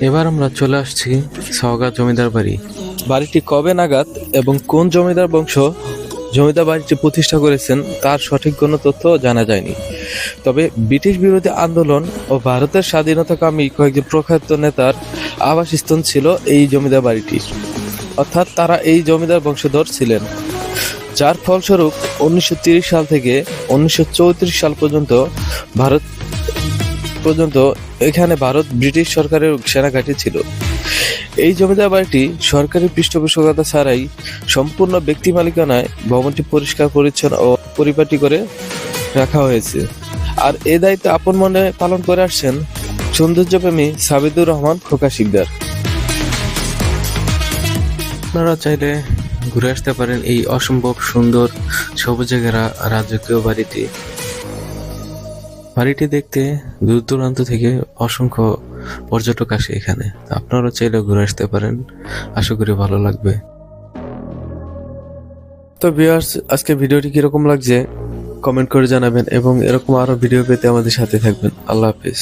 এবার আমরা চলে আসছি সওগা জমিদার বাড়ি। বাড়িটি কবে নাগাদ এবং কোন জমিদার বংশ জমিদার বাড়িটি প্রতিষ্ঠা করেছেন তার সঠিক কোনো তথ্য জানা যায়নি। তবে ব্রিটিশ বিরোধী আন্দোলন ও ভারতের স্বাধীনতাকামী কয়েকজন প্রখ্যাত নেতার আবাসস্থল ছিল এই জমিদার বাড়িটি। অর্থাৎ তারা এই জমিদার বংশধর ছিলেন। যার ফলস্বরূপ উনিশশো সাল থেকে উনিশশো চৌত্রিশ সাল পর্যন্ত ভারত পর্যন্ত এখানে ভারত ব্রিটিশ সরকারের সেনাঘাঁটি ছিল। এই জমিদার বাড়িটি সরকারি পৃষ্ঠপোষকতা ছাড়াই সম্পূর্ণ ব্যক্তি মালিকানায় ভবনটি পরিষ্কার, পরিচ্ছন্ন ও পরিপাটি করে রাখা হয়েছে। আর এই দায়িত্ব আপন মনে পালন করে আসছেন সৌন্দর্যপ্রেমী সাবিদুর রহমান খোকা শিকদার। আপনারা চাইলে ঘুরে আসতে পারেন এই অসম্ভব সুন্দর সবুজে ঘেরা রাজকীয় বাড়িটি। বাড়িটি দেখতে দূর দূরান্ত থেকে অসংখ্য পর্যটক আসে এখানে। আপনারাও চাইলে ঘুরে আসতে পারেন। আশা করি ভালো লাগবে। তো ভিউয়ার্স আজকে ভিডিওটি কীরকম লাগছে কমেন্ট করে জানাবেন এবং এরকম আরও ভিডিও পেতে আমাদের সাথে থাকবেন। আল্লাহ হাফিজ।